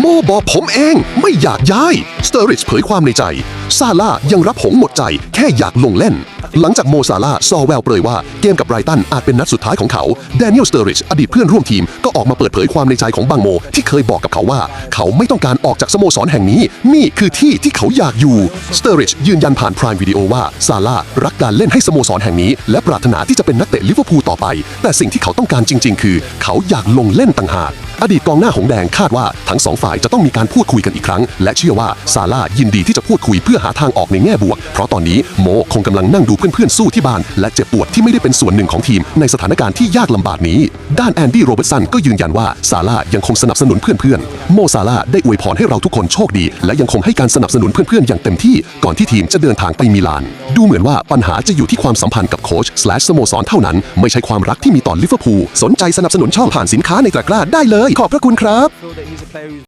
โมบอกผมเองไม่อยากย้าย สเตอริชเผยความในใจ ซาร่ายังรับหงหมดใจ แค่อยากลงเล่น หลังจากโมซาร่าซอแววเปรยว่าเกมกับไรตันอาจเป็นนัดสุดท้ายของเขาแดเนียลสเตอริชอดีตเพื่อนร่วมทีมก็ออกมาเปิดเผยความในใจของบางโม ที่เคยบอกกับเขาว่า เขาไม่ต้องการออกจากสโมสรแห่งนี้ นี่คือที่ที่เขาอยากอยู่สเตอริชยืนยันผ่านพรายวิดีโอว่าซาร่ารักการเล่นให้สโมสรแห่งนี้ และปรารถนาที่จะเป็นนักเตะลิเวอร์พูลต่อไป แต่สิ่งที่เขาต้องการจริง ๆ คือ เขาอยากลงเล่นต่างหาก อดีตกองหน้าหงแดงคาดว่าทั้งสองฝ่ายจะต้องมีการพูดคุยกันอีกครั้ง และเชื่อว่าซาร่ายินดีที่จะพูดคุยเพื่อหาทางออกในแง่บวก เพราะตอนนี้โมคงกำลังนั่งดูเพื่อนๆสู้ที่บ้าน และเจ็บปวดที่ไม่ได้เป็นส่วนหนึ่งของทีม ในสถานการณ์ที่ยากลำบากนี้ ด้านแอนดี้โรเบิร์ตสันก็ยืนยันว่าซาร่ายังคงสนับสนุนเพื่อนๆโมซาร่าได้อวยพรให้เราทุกคนโชคดี และยังคงให้การสนับสนุนเพื่อนๆอย่างเต็มที่ ก่อนที่ทีมจะเดินทางไปมิลาน ดูเหมือนว่าปัญหาจะอยู่ที่ความสัมพันธ์กับโค้ชสโมสรเท่านั้น ไม่ใช่ความรักที่มีต่อลิเวอร์พูลสนใจสนับสนุนช่องผ่านสินค้าในตะกร้าได้เลยขอบพระคุณครับ